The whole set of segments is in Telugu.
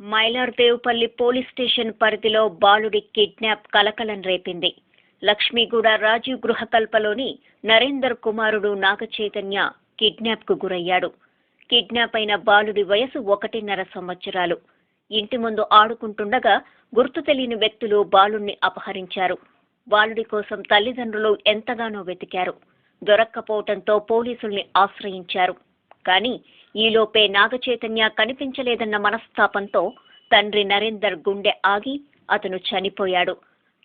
మైలార్దేవుపల్లి పోలీస్ స్టేషన్ పరిధిలో బాలుడి కిడ్నాప్ కలకలం రేపింది. లక్ష్మీగూడ రాజీవ్ గృహకల్పలోని నరేందర్ కుమారుడు నాగచైతన్య కిడ్నాప్కు గురయ్యాడు. కిడ్నాప్ అయిన బాలుడి వయసు ఒకటిన్నర సంవత్సరాలు. ఇంటి ముందు ఆడుకుంటుండగా గుర్తు తెలియని వ్యక్తులు బాలుణ్ణి అపహరించారు. బాలుడి కోసం తల్లిదండ్రులు ఎంతగానో వెతికారు. దొరక్కపోవటంతో పోలీసుల్ని ఆశ్రయించారు. కానీ ఈలోపే నాగచైతన్య కనిపించలేదన్న మనస్తాపంతో తండ్రి నరేందర్ గుండె ఆగి అతను చనిపోయాడు.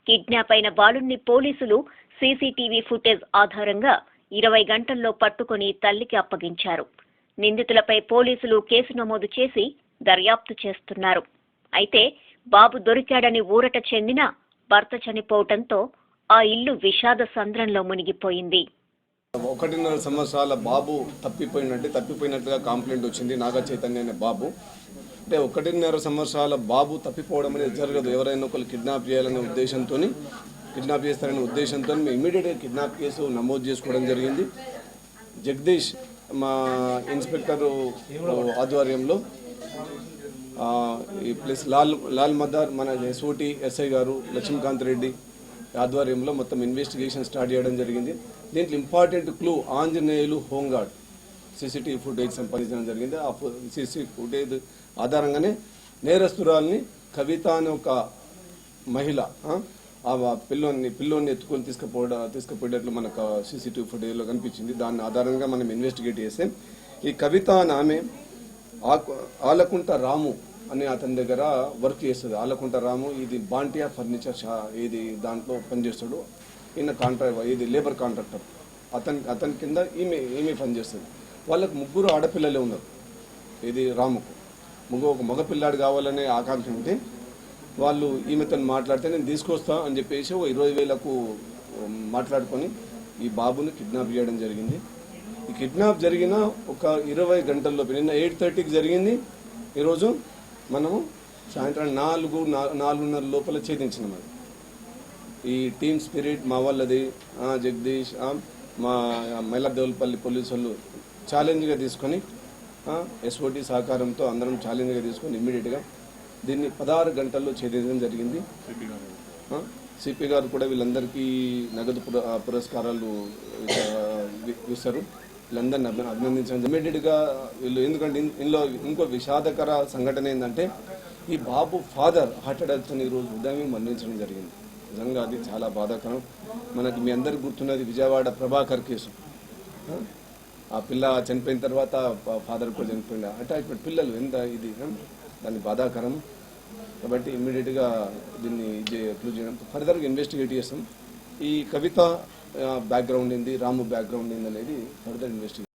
కిడ్నాప్ అయిన బాలుణ్ణి పోలీసులు సీసీటీవీ ఫుటేజ్ ఆధారంగా ఇరవై గంటల్లో పట్టుకుని తల్లికి అప్పగించారు. నిందితులపై పోలీసులు కేసు నమోదు చేసి దర్యాప్తు చేస్తున్నారు. అయితే బాబు దొరికాడని ఊరట చెందిన భర్త చనిపోవటంతో ఆ ఇల్లు విషాద సంద్రంలో మునిగిపోయింది. ఒకటిన్నర సంవత్సరాల బాబు తప్పిపోయినట్టే తప్పిపోయినట్టుగా కంప్లైంట్ వచ్చింది నాగ చైతన్య అనే బాబు. అంటే ఒకటిన్నర సంవత్సరాల బాబు తప్పిపోవడం అనేది జరగదు. ఎవరైనా ఒకరు కిడ్నాప్ చేయాలనే ఉద్దేశంతో కిడ్నాప్ చేస్తారనే ఉద్దేశంతో మేము ఇమీడియట్గా కిడ్నాప్ కేసు నమోదు చేసుకోవడం జరిగింది. జగదీష్ మా ఇన్స్పెక్టర్ ఆధ్వర్యంలో ఈ ప్లస్ లాల్ లాల్ మదార్ మన ఎస్ఓటి ఎస్ఐ గారు లక్ష్మీకాంత్ రెడ్డి ఆధ్వర్యంలో మొత్తం ఇన్వెస్టిగేషన్ స్టార్ట్ చేయడం జరిగింది. దీంట్లో important clue Anjaneyulu home guard CCTV footage సంపాదించడం జరిగింది. ఆ సీసీ ఫుటేజ్ ఆధారంగానే నేరస్తురాల్ని కవిత అనే ఒక మహిళ ఆ, పిల్లోని పిల్లోని ఎత్తుకొని తీసుకుపోవడం తీసుకుపోయేటట్లు మనకు సీసీటీవీ ఫుటేజ్లో కనిపించింది. దాని ఆధారంగా మనం ఇన్వెస్టిగేట్ చేస్తే ఈ కవిత ఆమె ఆకు- ఆలకుంట రాము అని అతని దగ్గర వర్క్ చేస్తుంది. ఆలకుంట రాము ఇది బాంటియా ఫర్నిచర్ షా ఇది దాంట్లో పనిచేస్తాడు. ఈయన కాంట్రాక్ట్ ఇది లేబర్ కాంట్రాక్టర్. అతని అతని కింద ఈమె ఈమె పనిచేస్తుంది. వాళ్ళకు ముగ్గురు ఆడపిల్లలే ఉన్నారు. ఇది రాముకు. ముగ్గురు ఒక మగపిల్లాడు కావాలనే ఆకాంక్ష ఉంటే వాళ్ళు ఈమెతో మాట్లాడితే నేను తీసుకొస్తా అని చెప్పేసి ఓ ఇరవై వేలకు మాట్లాడుకొని ఈ బాబుని కిడ్నాప్ చేయడం జరిగింది. ఈ కిడ్నాప్ జరిగిన ఒక ఇరవై గంటల్లో నిన్న ఎయిట్ థర్టీకి జరిగింది. ఈరోజు మనము సాయంత్రం నాలుగు నాలుగున్నర లోపల ఛేదించినాం అది. ఈ టీమ్ స్పిరిట్ మా వాళ్ళది ఆ, జగదీష్ మా మైలదేవులపల్లి పోలీసు వాళ్ళు ఛాలెంజ్గా తీసుకొని ఎస్ఓటి సహకారంతో అందరం ఛాలెంజ్గా తీసుకొని ఇమ్మీడియట్గా దీన్ని పదహారు గంటల్లో ఛేదించడం జరిగింది. సిపి గారు. కూడా వీళ్ళందరికీ నగదు పురస్కారాలు ఇస్తారు వీళ్ళందరినీ అభి- అభినందించడం ఇమీడియట్గా వీళ్ళు ఎందుకంటే ఇందులో ఇంకో విషాదకర సంఘటన ఏంటంటే ఈ బాబు ఫాదర్ హార్ట్ అటాక్తో ఈరోజు ఉదయం మరణించడం జరిగింది. నిజంగా అది చాలా బాధాకరం. మనకి మీ అందరికి గుర్తున్నది విజయవాడ ప్రభాకర్ కేసు. ఆ? పిల్ల చనిపోయిన తర్వాత ఫాదర్ కూడా చనిపోయింది అటాచ్మెంట్ పిల్లలు ఎంత ఇది దాన్ని బాధాకరం. కాబట్టి ఇమ్మీడియట్గా దీన్ని క్లూజ్ చేయడం ఫర్దర్గా ఇన్వెస్టిగేట్ చేస్తాం. ఈ కవిత బ్యాక్గ్రౌండ్ ఏంది రాము బ్యాక్గ్రౌండ్ ఏంది అనేది ఫర్దర్ ఇన్వెస్టిగేషన్